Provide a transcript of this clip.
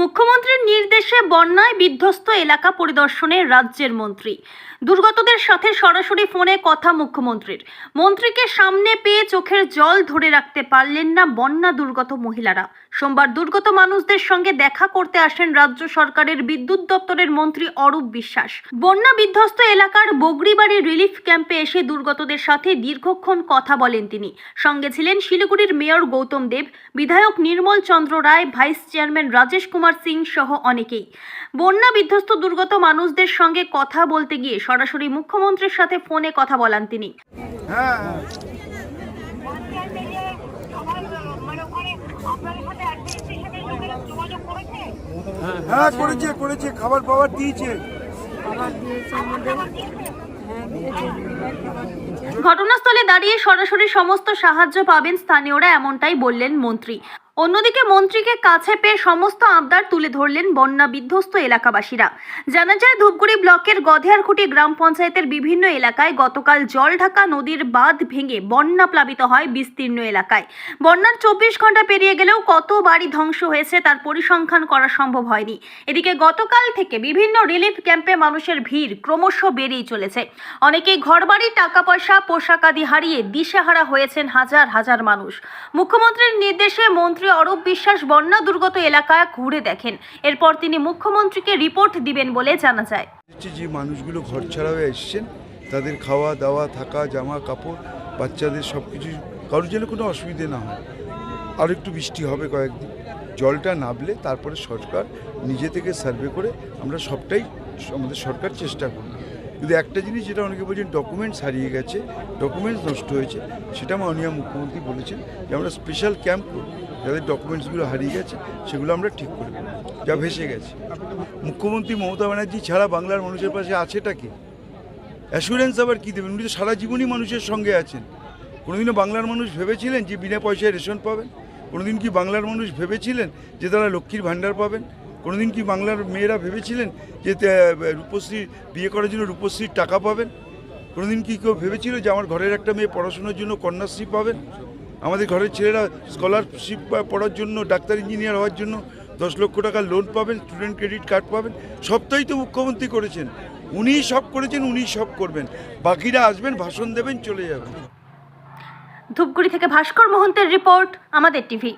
মুখ্যমন্ত্রীর নির্দেশে বন্যায় বিধ্বস্ত এলাকা পরিদর্শনে রাজ্যের মন্ত্রী। দুর্গতদের সাথে সরাসরি ফোনে কথা মুখ্যমন্ত্রীর। মন্ত্রীকে সামনে পেয়ে চোখের জল ধরে রাখতে পারলেন না বন্যা দুর্গত মহিলারা। সোমবার দুর্গত মানুষদের সঙ্গে দেখা করতে আসেন রাজ্য সরকারের বিদ্যুৎ দপ্তরের মন্ত্রী অরূপ বিশ্বাস। বন্যা বিধ্বস্ত এলাকার বগরিবাড়ি রিলিফ ক্যাম্পে এসে দুর্গতদের সাথে দীর্ঘক্ষণ কথা বলেন তিনি। সঙ্গে ছিলেন শিলিগুড়ির মেয়র গৌতম দেব, বিধায়ক নির্মল চন্দ্র রায়, ভাইস চেয়ারম্যান রাজেশ কুমার সিং সহ অনেকেই। বন্যা বিধ্বস্ত দুর্গত মানুষদের সঙ্গে কথা বলতে গিয়ে সরাসরি মুখ্যমন্ত্রীর সাথে ফোনে কথা বলান তিনি। হ্যাঁ। হ্যাঁ। করেছে করেছে খাবার দিয়েছে। ঘটনাস্থলে দাঁড়িয়ে সরাসরি সমস্ত সাহায্য পাবেন স্থানীয়রা এমনটাই বললেন মন্ত্রী। অন্যদিকে মন্ত্রীকে কাছে পেয়ে সমস্ত আবদার তুলে ধরলেন বন্যা বিধ্বস্ত এলাকাবাসীরা। জানা যায়, ধূপগুড়ি ব্লকের গধেয়ারকুটি গ্রাম পঞ্চায়েতের বিভিন্ন এলাকায় গতকাল জলঢাকা নদীর বাঁধ ভেঙে বন্যা প্লাবিত হয় বিস্তীর্ণ এলাকায়। বন্যার চব্বিশ ঘণ্টা পেরিয়ে গেলেও কত বাড়ি ধ্বংস হয়েছে তার পরিসংখ্যান করা সম্ভব হয়নি। এদিকে গতকাল থেকে বিভিন্ন রিলিফ ক্যাম্পে মানুষের ভিড় ক্রমশ বেড়েই চলেছে। অনেকেই ঘরবাড়ি টাকা পয়সা পোশাক আদি হারিয়ে দিশেহারা হয়েছেন হাজার হাজার মানুষ। মুখ্যমন্ত্রীর নির্দেশে মন্ত্রী অরূপ বিশ্বাস বন্যা দুর্গত এলাকা ঘুরে দেখেন। এরপর তিনি মুখ্যমন্ত্রীকে রিপোর্ট দিবেন বলে জানা যায়। যে মানুষগুলো ঘর ছাড়া হয়ে এসছেন। তাদের খাওয়া দাওয়া থাকা, জামা কাপড়, বাচ্চাদের সব কিছু কারোর যেন কোনো অসুবিধে না হয়। আর একটু বৃষ্টি হবে কয়েকদিন। জলটা নামলে তারপরে সরকার নিজে থেকে সার্ভে করে আমরা সবটাই আমাদের সরকার চেষ্টা করবে। কিন্তু একটা জিনিস যেটা অনেকে বলছেন ডকুমেন্টস হারিয়ে গেছে ডকুমেন্টস নষ্ট হয়েছে, সেটা মাননীয় মুখ্যমন্ত্রী বলেছেন যে আমরা স্পেশাল ক্যাম্প করব। যাদের ডকুমেন্টসগুলো হারিয়ে গেছে, সেগুলো আমরা ঠিক করে দেবো। যা ভেসে গেছে। মুখ্যমন্ত্রী মমতা ব্যানার্জি ছাড়া বাংলার মানুষের পাশে আছেটা কি? অ্যাসুরেন্স আবার কী দেবেন? উনি তো সারা জীবনই মানুষের সঙ্গে আছেন। কোনোদিনও বাংলার মানুষ ভেবেছিলেন যে বিনা পয়সায় রেশন পাবেন? কোনোদিন কি বাংলার মানুষ ভেবেছিলেন যে তারা লক্ষ্মীর ভাণ্ডার পাবেন? কোনোদিন কি বাংলার মেয়েরা ভেবেছিলেন যে রূপশ্রী, বিয়ে করার জন্য রূপশ্রীর টাকা পাবেন? কোনোদিন কি কেউ ভেবেছিল যে আমার ঘরের একটা মেয়ে পড়াশোনার জন্য কন্যাশ্রী পাবেন? আমাদের ঘরের ছেলেরা স্কলারশিপ পড়ার জন্য, ডাক্তার ইঞ্জিনিয়ার হওয়ার জন্য দশ লক্ষ টাকা লোন পাবেন স্টুডেন্ট ক্রেডিট কার্ড পাবেন। সবটাই তো মুখ্যমন্ত্রী করেছেন। উনি সব করেছেন, উনি সব করবেন। বাকিরা আসবেন, ভাষণ দেবেন, চলে যাবেন। ধূপগুড়ি থেকে ভাস্কর মোহন্তের রিপোর্ট আমাদের টিভি।